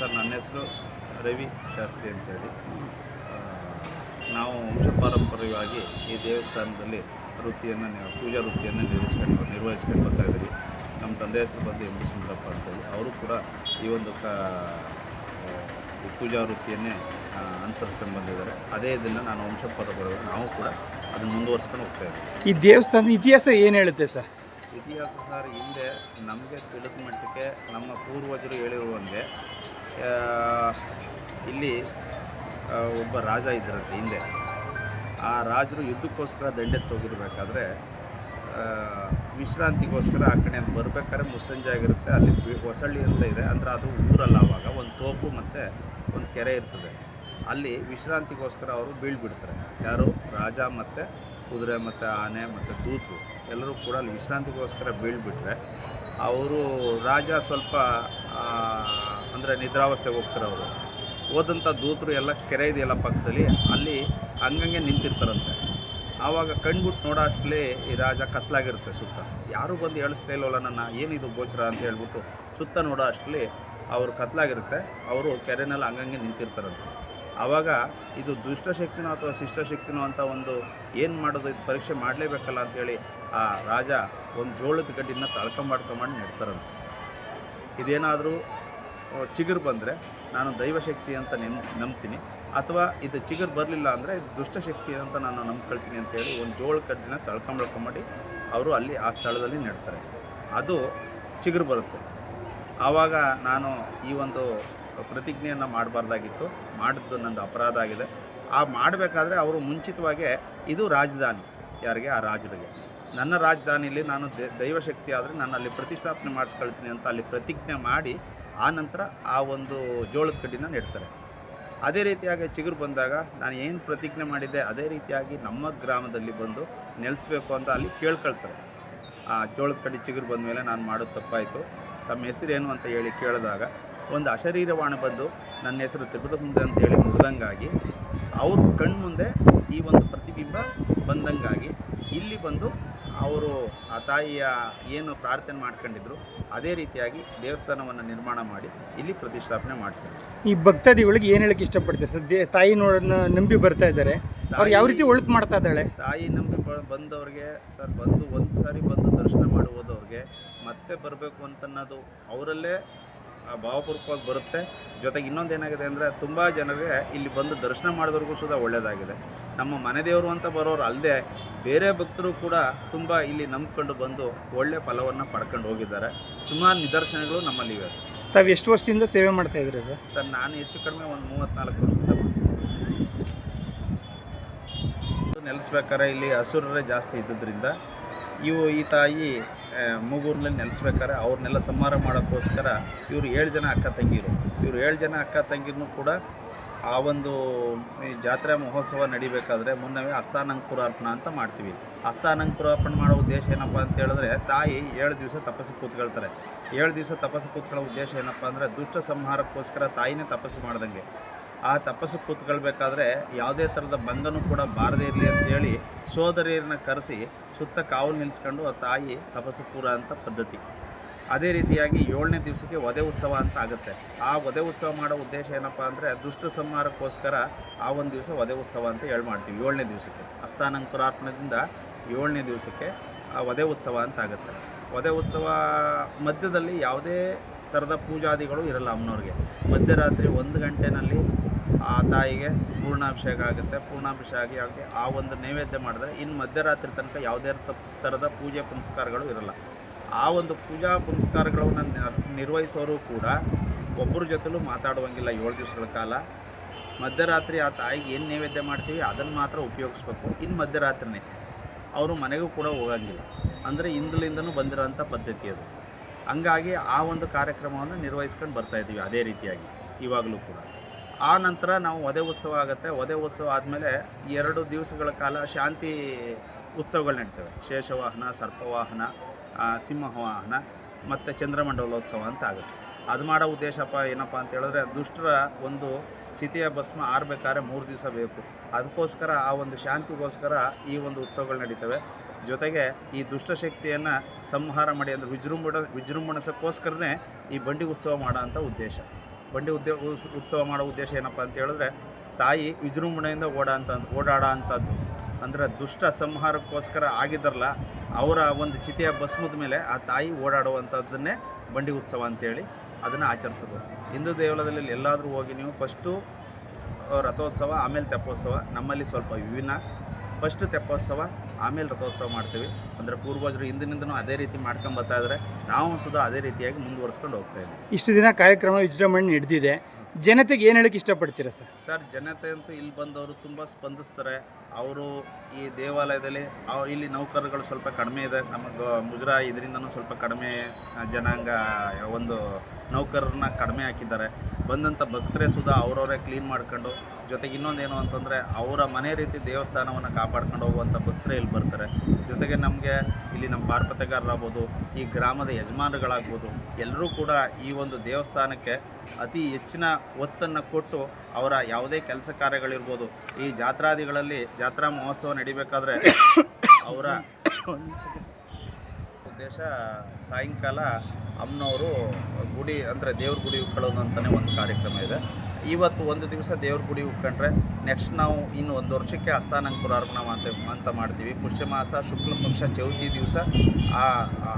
ನನ್ನ ಹೆಸರು ರವಿ ಶಾಸ್ತ್ರಿ ಅಂತೇಳಿ. ನಾವು ವಂಶ ಪಾರಂಪರ್ಯವಾಗಿ ಈ ದೇವಸ್ಥಾನದಲ್ಲಿ ವೃತ್ತಿಯನ್ನು ಪೂಜಾ ವೃತ್ತಿಯನ್ನು ನಿರ್ವಹಿಸ್ಕೊಂಡು ನಿರ್ವಹಿಸ್ಕೊಂಡು ಬರ್ತಾ ಇದ್ದೀವಿ. ನಮ್ಮ ತಂದೆ ಹೆಸರು ಬಂದು ಎಂ ಬಿ ಸುಂದರಪ್ಪ ಅಂತೇಳಿ. ಅವರು ಕೂಡ ಈ ಒಂದು ಕ ಪೂಜಾ ವೃತ್ತಿಯನ್ನೇ ಅನುಸರಿಸ್ಕೊಂಡು ಬಂದಿದ್ದಾರೆ. ಅದೇ ಇದನ್ನು ನಾನು ವಂಶ ನಾವು ಕೂಡ ಅದನ್ನು ಮುಂದುವರ್ಸ್ಕೊಂಡು ಹೋಗ್ತಾ ಇದ್ದೀವಿ. ಈ ದೇವಸ್ಥಾನದ ಇತಿಹಾಸ ಏನು ಹೇಳುತ್ತೆ ಸರ್? ಇತಿಹಾಸ ಸರ್ ಹಿಂದೆ ನಮಗೆ ತಿಳಿದ ಮಟ್ಟಕ್ಕೆ ನಮ್ಮ ಪೂರ್ವಜರು ಹೇಳಿರುವಂತೆ ಇಲ್ಲಿ ಒಬ್ಬ ರಾಜ ಇದ್ದರಂತೆ ಹಿಂದೆ. ಆ ರಾಜರು ಯುದ್ಧಕ್ಕೋಸ್ಕರ ದಂಡೆ ಹೋಗಿರ್ಬೇಕಾದ್ರೆ ಆ, ವಿಶ್ರಾಂತಿಗೋಸ್ಕರ ಆ ಕಡೆ ಅಂತ ಬರಬೇಕಾದ್ರೆ ಮುಸ್ಸಂಜೆ ಆಗಿರುತ್ತೆ. ಅಲ್ಲಿ ಹೊಸಳ್ಳಿ ಅಂತ ಇದೆ. ಅಂದರೆ ಅದು ಊರಲ್ಲ ಆವಾಗ ಒಂದು ತೋಪು ಮತ್ತು ಒಂದು ಕೆರೆ ಇರ್ತದೆ. ಅಲ್ಲಿ ವಿಶ್ರಾಂತಿಗೋಸ್ಕರ ಅವರು ಬೀಳ್ಬಿಡ್ತಾರೆ. ಯಾರು? ರಾಜ ಮತ್ತು ಕುದುರೆ ಮತ್ತು ಆನೆ ಮತ್ತು ದೂತು ಎಲ್ಲರೂ ಕೂಡ ಅಲ್ಲಿ ವಿಶ್ರಾಂತಿಗೋಸ್ಕರ ಬೀಳ್ಬಿಟ್ರೆ ಅವರು ರಾಜ ಸ್ವಲ್ಪ ಅಂದರೆ ನಿದ್ರಾವಸ್ಥೆಗೆ ಹೋಗ್ತಾರೆ ಅವರು. ಹೋದಂಥ ದೂತರು ಎಲ್ಲ ಕೆರೆ ಇದೆಯಲ್ಲ ಪಕ್ಕದಲ್ಲಿ, ಅಲ್ಲಿ ಹಂಗಂಗೆ ನಿಂತಿರ್ತಾರಂತೆ. ಆವಾಗ ಕಣ್ಬಿಟ್ಟು ನೋಡೋ ಅಷ್ಟಲೇ ಈ ರಾಜ ಕತ್ಲಾಗಿರುತ್ತೆ ಸುತ್ತ. ಯಾರೂ ಬಂದು ಹೇಳಿಸ್ತಾ ಇಲ್ಲವಲ್ಲ ನನ್ನ, ಏನಿದು ಗೋಚರ ಅಂತ ಹೇಳ್ಬಿಟ್ಟು ಸುತ್ತ ನೋಡೋ ಅಷ್ಟಲಿ ಅವರು ಕತ್ಲಾಗಿರುತ್ತೆ, ಅವರು ಕೆರೆನಲ್ಲಿ ಹಂಗಂಗೆ ನಿಂತಿರ್ತಾರಂತೆ. ಆವಾಗ ಇದು ದುಷ್ಟಶಕ್ತಿನೋ ಅಥವಾ ಶಿಷ್ಟಶಕ್ತಿನೋ ಅಂತ ಒಂದು ಏನು ಮಾಡೋದು, ಇದು ಪರೀಕ್ಷೆ ಮಾಡಲೇಬೇಕಲ್ಲ ಅಂಥೇಳಿ ಆ ರಾಜ ಒಂದು ಜೋಳದ ಗಡ್ಡಿನ ತಳ್ಕೊಂಬಾಡ್ಕೊಂಬಂಡು ನೆಡ್ತಾರಂತೆ. ಇದೇನಾದರೂ ಚಿಗುರು ಬಂದರೆ ನಾನು ದೈವಶಕ್ತಿ ಅಂತ ನೆಮ್, ನಂಬ್ತೀನಿ. ಅಥವಾ ಇದು ಚಿಗುರು ಬರಲಿಲ್ಲ ಅಂದರೆ ಇದು ದುಷ್ಟಶಕ್ತಿ ಅಂತ ನಾನು ನಂಬ್ಕೊಳ್ತೀನಿ ಅಂತೇಳಿ ಒಂದು ಜೋಳ ಕಡ್ಡಿನ ಮಾಡಿ ಅವರು ಅಲ್ಲಿ ಆ ಸ್ಥಳದಲ್ಲಿ ನೆಡ್ತಾರೆ. ಅದು ಚಿಗುರು ಬರುತ್ತೆ. ಆವಾಗ ನಾನು ಈ ಒಂದು ಪ್ರತಿಜ್ಞೆಯನ್ನು ಮಾಡಬಾರ್ದಾಗಿತ್ತು. ಮಾಡಿದ್ದು ನಂದು ಅಪರಾಧ ಆಗಿದೆ. ಆ ಮಾಡಬೇಕಾದ್ರೆ ಅವರು ಮುಂಚಿತವಾಗಿ ಇದು ರಾಜಧಾನಿ. ಯಾರಿಗೆ? ಆ ರಾಜರಿಗೆ. ನನ್ನ ರಾಜಧಾನಿಯಲ್ಲಿ ನಾನು ದೈವಶಕ್ತಿ ಆದರೆ ನಾನು ಅಲ್ಲಿ ಪ್ರತಿಷ್ಠಾಪನೆ ಮಾಡಿಸ್ಕೊಳ್ತೀನಿ ಅಂತ ಅಲ್ಲಿ ಪ್ರತಿಜ್ಞೆ ಮಾಡಿ ಆ ನಂತರ ಆ ಒಂದು ಜೋಳದ ಕಡ್ಡಿನ ನೆಡ್ತಾರೆ. ಅದೇ ರೀತಿಯಾಗಿ ಚಿಗುರು ಬಂದಾಗ ನಾನು ಏನು ಪ್ರತಿಜ್ಞೆ ಮಾಡಿದ್ದೆ, ಅದೇ ರೀತಿಯಾಗಿ ನಮ್ಮ ಗ್ರಾಮದಲ್ಲಿ ಬಂದು ನೆಲೆಸಬೇಕು ಅಂತ ಅಲ್ಲಿ ಕೇಳ್ಕೊಳ್ತಾರೆ. ಆ ಜೋಳದ ಕಡ್ಡಿ ಚಿಗುರು ಬಂದ ಮೇಲೆ ನಾನು ಮಾಡೋದು ತಪ್ಪಾಯಿತು. ತಮ್ಮ ಹೆಸರು ಏನು ಅಂತ ಹೇಳಿ ಕೇಳಿದಾಗ ಒಂದು ಅಶರೀರವಾಣ ಬಂದು ನನ್ನ ಹೆಸರು ತ್ರಿಪುರ ಮುಂದೆ ಅಂತ ಹೇಳಿ ಮುಗ್ದಂಗಾಗಿ ಅವ್ರ ಕಣ್ಮುಂದೆ ಈ ಒಂದು ಪ್ರತಿಬಿಂಬ ಬಂದಂಗಾಗಿ ಇಲ್ಲಿ ಬಂದು ಅವರು ಆ ತಾಯಿಯ ಏನು ಪ್ರಾರ್ಥನೆ ಮಾಡ್ಕೊಂಡಿದ್ರು ಅದೇ ರೀತಿಯಾಗಿ ದೇವಸ್ಥಾನವನ್ನು ನಿರ್ಮಾಣ ಮಾಡಿ ಇಲ್ಲಿ ಪ್ರತಿಷ್ಠಾಪನೆ ಮಾಡಿಸಿದ್ರು. ಈ ಭಕ್ತಾದಿಗಳಿಗೆ ಏನು ಹೇಳಕ್ಕೆ ಇಷ್ಟಪಡ್ತೀರಿ? ಸರ್ ದೇ ತಾಯಿ ನೋಡನ್ನ ನಂಬಿ ಬರ್ತಾ ಇದ್ದಾರೆ. ಅವ್ರು ಯಾವ ರೀತಿ ಒಳಪು ಮಾಡ್ತಾ ಇದ್ದಾಳೆ? ತಾಯಿ ನಂಬಿ ಬಂದವ್ರಿಗೆ ಸರ್ ಬಂದು ಒಂದು ಸಾರಿ ಬಂದು ದರ್ಶನ ಮಾಡುವುದವ್ರಿಗೆ ಹೋದವ್ರಿಗೆ ಮತ್ತೆ ಬರಬೇಕು ಅಂತನ್ನೋದು ಅವರಲ್ಲೇ ಭಾವಪೂರ್ವಕವಾಗಿ ಬರುತ್ತೆ. ಜೊತೆಗೆ ಇನ್ನೊಂದು ಏನಾಗಿದೆ ಅಂದರೆ ತುಂಬ ಜನರಿಗೆ ಇಲ್ಲಿ ಬಂದು ದರ್ಶನ ಮಾಡಿದವ್ರಿಗೂ ಸುದ ಒಳ್ಳೆಯದಾಗಿದೆ ನಮ್ಮ ಮನೆ ದೇವರು ಅಂತ ಬರೋರು ಅಲ್ಲದೆ ಬೇರೆ ಭಕ್ತರು ಕೂಡ ತುಂಬ ಇಲ್ಲಿ ನಂಬ್ಕೊಂಡು ಬಂದು ಒಳ್ಳೆ ಫಲವನ್ನು ಪಡ್ಕೊಂಡು ಹೋಗಿದ್ದಾರೆ. ಸುಮಾರು ನಿದರ್ಶನಗಳು ನಮ್ಮಲ್ಲಿವೆ ತಾವು ಎಷ್ಟು ವರ್ಷದಿಂದ ಸೇವೆ ಮಾಡ್ತಾ ಇದ್ದೀರಿ ಸರ್? ಸರ್ ನಾನು ಹೆಚ್ಚು ಕಡಿಮೆ ಒಂದು ಮೂವತ್ತ್ನಾಲ್ಕು ವರ್ಷದಿಂದ ನೆಲೆಸ್ಬೇಕಾದ್ರೆ ಇಲ್ಲಿ ಹಸುರರೇ ಜಾಸ್ತಿ ಇದ್ದಿದ್ದರಿಂದ ಇವು ಈ ತಾಯಿ ಆ, ಮೂಗೂರಿನಲ್ಲಿ ನೆಲೆಸ್ಬೇಕಾರೆ ಅವ್ರನ್ನೆಲ್ಲ ಸಂಹಾರ ಮಾಡೋಕ್ಕೋಸ್ಕರ ಇವರು ಏಳು ಜನ ಅಕ್ಕ ತಂಗಿರು. ಇವರು ಏಳು ಜನ ಅಕ್ಕ ತಂಗಿನೂ ಕೂಡ ಆ ಒಂದು, ಈ ಜಾತ್ರೆ ಮಹೋತ್ಸವ ನಡಿಬೇಕಾದ್ರೆ ಮುನ್ನವೇ ಹಸ್ತಾನಂಕುರಾರ್ಪಣ ಅಂತ ಮಾಡ್ತೀವಿ. ಅಸ್ಥಾನಂಕುರಾರ್ಪಣ ಮಾಡೋ ಉದ್ದೇಶ ಏನಪ್ಪ ಅಂತ ಹೇಳಿದ್ರೆ ತಾಯಿ ಏಳು ದಿವಸ ತಪಸ್ಸು ಕೂತ್ಕೊಳ್ತಾರೆ. ಏಳು ದಿವಸ ತಪಸ್ಸು ಕೂತ್ಕೊಳ್ಳೋ ಉದ್ದೇಶ ಏನಪ್ಪ ಅಂದರೆ ದುಷ್ಟ ಸಂಹಾರಕ್ಕೋಸ್ಕರ ತಾಯಿನೇ ತಪಸ್ಸು ಮಾಡ್ದಂಗೆ. ಆ ತಪಸ್ಸು ಕೂತ್ಕೊಳ್ಬೇಕಾದ್ರೆ ಯಾವುದೇ ಥರದ ಬಂಧನೂ ಕೂಡ ಬಾರದೇ ಇರಲಿ ಅಂತೇಳಿ ಸೋದರಿಯರನ್ನ ಕರೆಸಿ ಸುತ್ತ ಕಾವು ನಿಲ್ಲಿಸ್ಕೊಂಡು ಆ ತಾಯಿ ತಪಸ್ಸು ಪೂರ ಅಂತ ಪದ್ಧತಿ. ಅದೇ ರೀತಿಯಾಗಿ ಏಳನೇ ದಿವಸಕ್ಕೆ ವಧೆ ಉತ್ಸವ ಅಂತ ಆಗುತ್ತೆ. ಆ ವಧೆ ಉತ್ಸವ ಮಾಡೋ ಉದ್ದೇಶ ಏನಪ್ಪ ಅಂದರೆ ದುಷ್ಟ ಸಂಹಾರಕ್ಕೋಸ್ಕರ ಆ ಒಂದು ದಿವಸ ವಧೆ ಉತ್ಸವ ಅಂತ ಹೇಳಿ ಮಾಡ್ತೀವಿ, ಏಳನೇ ದಿವಸಕ್ಕೆ. ಅಸ್ಥಾನಂಕುರಾರ್ಪಣದಿಂದ ಏಳನೇ ದಿವಸಕ್ಕೆ ಆ ವಧೆ ಉತ್ಸವ ಅಂತ ಆಗುತ್ತೆ. ವಧೆ ಉತ್ಸವ ಮಧ್ಯದಲ್ಲಿ ಯಾವುದೇ ಥರದ ಪೂಜಾದಿಗಳು ಇರಲ್ಲ ಅಮ್ಮನವ್ರಿಗೆ. ಮಧ್ಯರಾತ್ರಿ ಒಂದು ಗಂಟೆನಲ್ಲಿ ಆ ತಾಯಿಗೆ ಪೂರ್ಣಾಭಿಷೇಕ ಆಗುತ್ತೆ. ಪೂರ್ಣಾಭಿಷೇಕ ಆಗಿ ಆಗಿ ಆ ಒಂದು ನೈವೇದ್ಯ ಮಾಡಿದ್ರೆ ಇನ್ನು ಮಧ್ಯರಾತ್ರಿ ತನಕ ಯಾವುದೇ ಥರದ ಪೂಜೆ ಪುನಸ್ಕಾರಗಳು ಇರಲ್ಲ. ಆ ಒಂದು ಪೂಜಾ ಪುನಸ್ಕಾರಗಳನ್ನು ನಿರ್- ನಿರ್ವಹಿಸೋರು ಕೂಡ ಒಬ್ಬರ ಜೊತೆಲೂ ಮಾತಾಡುವಂಗಿಲ್ಲ ಏಳು ದಿವಸಗಳ ಕಾಲ. ಮಧ್ಯರಾತ್ರಿ ಆ ತಾಯಿಗೆ ಏನು ನೈವೇದ್ಯ ಮಾಡ್ತೀವಿ ಅದನ್ನು ಮಾತ್ರ ಉಪಯೋಗಿಸ್ಬೇಕು. ಇನ್ನು ಮಧ್ಯರಾತ್ರಿನೇ ಅವರು ಮನೆಗೂ ಕೂಡ ಹೋಗಂಗಿಲ್ಲ. ಅಂದರೆ ಹಿಂದಲಿಂದನೂ ಬಂದಿರೋಂಥ ಪದ್ಧತಿ ಅದು. ಹಂಗಾಗಿ ಆ ಒಂದು ಕಾರ್ಯಕ್ರಮವನ್ನು ನಿರ್ವಹಿಸ್ಕೊಂಡು ಬರ್ತಾ ಇದ್ದೀವಿ ಅದೇ ರೀತಿಯಾಗಿ, ಇವಾಗಲೂ ಕೂಡ. ಆ ನಂತರ ನಾವು ವಧೆ ಉತ್ಸವ ಆಗುತ್ತೆ. ವಧೆ ಉತ್ಸವ ಆದಮೇಲೆ ಎರಡು ದಿವಸಗಳ ಕಾಲ ಶಾಂತಿ ಉತ್ಸವಗಳು ನಡೀತವೆ. ಶೇಷವಾಹನ, ಸರ್ಪವಾಹನ ಸಿಂಹವಾಹನ ಮತ್ತು ಚಂದ್ರಮಂಡಲೋತ್ಸವ ಅಂತ ಆಗುತ್ತೆ. ಅದು ಮಾಡೋ ಉದ್ದೇಶಪ್ಪ ಏನಪ್ಪ ಅಂತ ಹೇಳಿದ್ರೆ ದುಷ್ಟರ ಒಂದು ಚಿತಿಯ ಭಸ್ಮ ಆರಬೇಕಾದ್ರೆ ಮೂರು ದಿವಸ ಬೇಕು. ಅದಕ್ಕೋಸ್ಕರ ಆ ಒಂದು ಶಾಂತಿಗೋಸ್ಕರ ಈ ಒಂದು ಉತ್ಸವಗಳು ನಡೀತವೆ. ಜೊತೆಗೆ ಈ ದುಷ್ಟಶಕ್ತಿಯನ್ನು ಸಂಹಾರ ಮಾಡಿ ಅಂದರೆ ವಿಜೃಂಭಣ, ವಿಜೃಂಭಣಿಸೋಕ್ಕೋಸ್ಕರನೇ ಈ ಬಂಡಿ ಉತ್ಸವ ಮಾಡೋ ಅಂಥ ಉದ್ದೇಶ. ಬಂಡಿ ಉದ್ಯೋಗ ಉತ್ಸವ ಮಾಡೋ ಉದ್ದೇಶ ಏನಪ್ಪ ಅಂತ ಹೇಳಿದ್ರೆ, ತಾಯಿ ವಿಜೃಂಭಣೆಯಿಂದ ಓಡಾ ಅಂತ ಓಡಾಡೋ ಅಂಥದ್ದು ಅಂದರೆ ದುಷ್ಟ ಸಂಹಾರಕ್ಕೋಸ್ಕರ ಆಗಿದ್ದರಲ್ಲ ಅವರ ಒಂದು ಚಿತೆಯ ಭಸ್ಮದ ಮೇಲೆ ಆ ತಾಯಿ ಓಡಾಡುವಂಥದ್ದನ್ನೇ ಬಂಡಿ ಉತ್ಸವ ಅಂತೇಳಿ ಅದನ್ನು ಆಚರಿಸೋದು. ಹಿಂದೂ ದೇವಾಲಯದಲ್ಲಿ ಎಲ್ಲಾದರೂ ಹೋಗಿ ನೀವು ಫಸ್ಟು, ರಥೋತ್ಸವ, ಆಮೇಲೆ ತೆಪ್ಪೋತ್ಸವ, ನಮ್ಮಲ್ಲಿ ಸ್ವಲ್ಪ ವಿಭಿನ್ನ. ಫಸ್ಟ್ ತೆಪ್ಪೋತ್ಸವ ಆಮೇಲೆ ರಥೋತ್ಸವ ಮಾಡ್ತೀವಿ. ಅಂದರೆ ಪೂರ್ವಜರು ಹಿಂದಿನಿಂದನೂ ಅದೇ ರೀತಿ ಮಾಡ್ಕೊಂಡು ಬರ್ತಾ ನಾವು ಸುದ ಅದೇ ರೀತಿಯಾಗಿ ಮುಂದುವರ್ಸ್ಕೊಂಡು ಹೋಗ್ತಾ ಇದ್ದೀವಿ. ಇಷ್ಟು ದಿನ ಕಾರ್ಯಕ್ರಮ ವಿಜೃಂಭಣೆ ನಡೆದಿದೆ ಜನತೆಗೆ ಏನು ಹೇಳಕ್ಕೆ ಇಷ್ಟಪಡ್ತೀರಾ ಸರ್? ಸರ್, ಜನತೆ ಅಂತೂ ಇಲ್ಲಿ ಬಂದವರು ತುಂಬ ಸ್ಪಂದಿಸ್ತಾರೆ. ಅವರು ಈ ದೇವಾಲಯದಲ್ಲಿ ಇಲ್ಲಿ ನೌಕರರುಗಳು ಸ್ವಲ್ಪ ಕಡಿಮೆ ಇದೆ. ನಮ್ಮ ಗ- ಮುಜರಾ ಇದರಿಂದನೂ ಸ್ವಲ್ಪ ಕಡಿಮೆ ಜನಾಂಗ, ಒಂದು ನೌಕರರನ್ನ ಕಡಿಮೆ ಹಾಕಿದ್ದಾರೆ. ಬಂದಂಥ ಭಕ್ತರೇ ಸುಧಾ ಅವರವರೇ ಕ್ಲೀನ್ ಮಾಡ್ಕೊಂಡು, ಜೊತೆಗೆ ಇನ್ನೊಂದೇನು ಅಂತಂದರೆ, ಅವರ ಮನೆ ರೀತಿ ದೇವಸ್ಥಾನವನ್ನು ಕಾಪಾಡ್ಕೊಂಡು ಹೋಗುವಂಥ ಭಕ್ತರೇ ಇಲ್ಲಿ ಬರ್ತಾರೆ. ಜೊತೆಗೆ ನಮಗೆ ಇಲ್ಲಿ ನಮ್ಮ ಪಾರ್ಪತೆಗಾರರಾಗ್ಬೋದು ಈ ಗ್ರಾಮದ ಯಜಮಾನರುಗಳಾಗ್ಬೋದು, ಎಲ್ಲರೂ ಕೂಡ ಈ ಒಂದು ದೇವಸ್ಥಾನಕ್ಕೆ ಅತಿ ಹೆಚ್ಚಿನ ಒತ್ತನ್ನು ಕೊಟ್ಟು ಅವರ ಯಾವುದೇ ಕೆಲಸ ಕಾರ್ಯಗಳಿರ್ಬೋದು, ಈ ಜಾತ್ರಾದಿಗಳಲ್ಲಿ ಜಾತ್ರಾ ಮಹೋತ್ಸವ ನಡಿಬೇಕಾದ್ರೆ ಅವರ ಉದ್ದೇಶ ಸಾಯಂಕಾಲ ಅಮ್ಮನವರು ಗುಡಿ, ಅಂದರೆ ದೇವ್ರ ಗುಡಿ ಉಕ್ಕೊಳ್ಳೋದು ಅಂತಲೇ ಒಂದು ಕಾರ್ಯಕ್ರಮ ಇದೆ. ಇವತ್ತು ಒಂದು ದಿವಸ ದೇವ್ರ ಗುಡಿ ಉಕ್ಕೊಂಡ್ರೆ ನೆಕ್ಸ್ಟ್ ನಾವು ಇನ್ನು ಒಂದು ವರ್ಷಕ್ಕೆ ಅಸ್ಥಾನಂಕುರಾರ್ಪಣ ಅಂತ ಅಂತ ಮಾಡ್ತೀವಿ. ಪುಷ್ಯಮಾಸ ಶುಕ್ಲ ಪಕ್ಷ ಚೌತಿ ದಿವಸ ಆ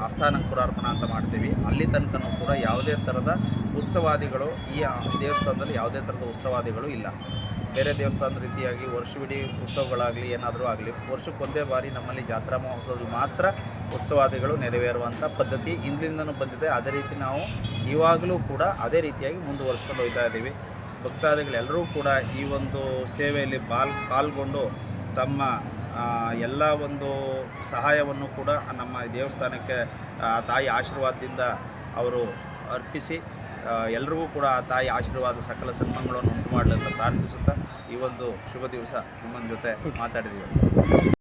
ಅಸ್ಥಾನಂಕುರಾರ್ಪಣ ಅಂತ ಮಾಡ್ತೀವಿ. ಅಲ್ಲಿ ತನಕನೂ ಕೂಡ ಯಾವುದೇ ಥರದ ಉತ್ಸವಾದಿಗಳು ಈ ದೇವಸ್ಥಾನದಲ್ಲಿ ಯಾವುದೇ ಥರದ ಉತ್ಸವಾದಿಗಳು ಇಲ್ಲ. ಬೇರೆ ದೇವಸ್ಥಾನದ ರೀತಿಯಾಗಿ ವರ್ಷವಿಡೀ ಉತ್ಸವಗಳಾಗಲಿ, ಏನಾದರೂ ಆಗಲಿ ವರ್ಷಕ್ಕೆ ಒಂದೇ ಬಾರಿ ನಮ್ಮಲ್ಲಿ ಜಾತ್ರಾ ಮಹೋತ್ಸವದಲ್ಲಿ ಮಾತ್ರ ಉತ್ಸವಾದಿಗಳು ನೆರವೇರುವಂಥ ಪದ್ಧತಿ ಹಿಂದಿನಿಂದನೂ ಬಂದಿದೆ. ಅದೇ ರೀತಿ ನಾವು ಇವಾಗಲೂ ಕೂಡ ಅದೇ ರೀತಿಯಾಗಿ ಮುಂದುವರಿಸ್ಕೊಂಡು ಹೋಗ್ತಾ ಇದ್ದೀವಿ. ಭಕ್ತಾದಿಗಳೆಲ್ಲರೂ ಕೂಡ ಈ ಒಂದು ಸೇವೆಯಲ್ಲಿ ಪಾಲ್ ಪಾಲ್ಗೊಂಡು ತಮ್ಮ ಎಲ್ಲ ಒಂದು ಸಹಾಯವನ್ನು ಕೂಡ ನಮ್ಮ ದೇವಸ್ಥಾನಕ್ಕೆ ಆ, ತಾಯಿ ಆಶೀರ್ವಾದದಿಂದ ಅವರು ಅರ್ಪಿಸಿ ಎಲ್ಲರಿಗೂ ಎಲ್ರಿಗೂ ಕೂಡ ಆ ತಾಯಿ ಆಶೀರ್ವಾದ ಸಕಲ ಸನ್ಮಾನಗಳನ್ನು ಉಂಟು ಮಾಡಲಿ ಅಂತ ಪ್ರಾರ್ಥಿಸುತ್ತಾ ಈ ಒಂದು ಶುಭ ದಿವಸ ನಿಮ್ಮ ಜೊತೆ ಮಾತಾಡಿದ್ದೀವಿ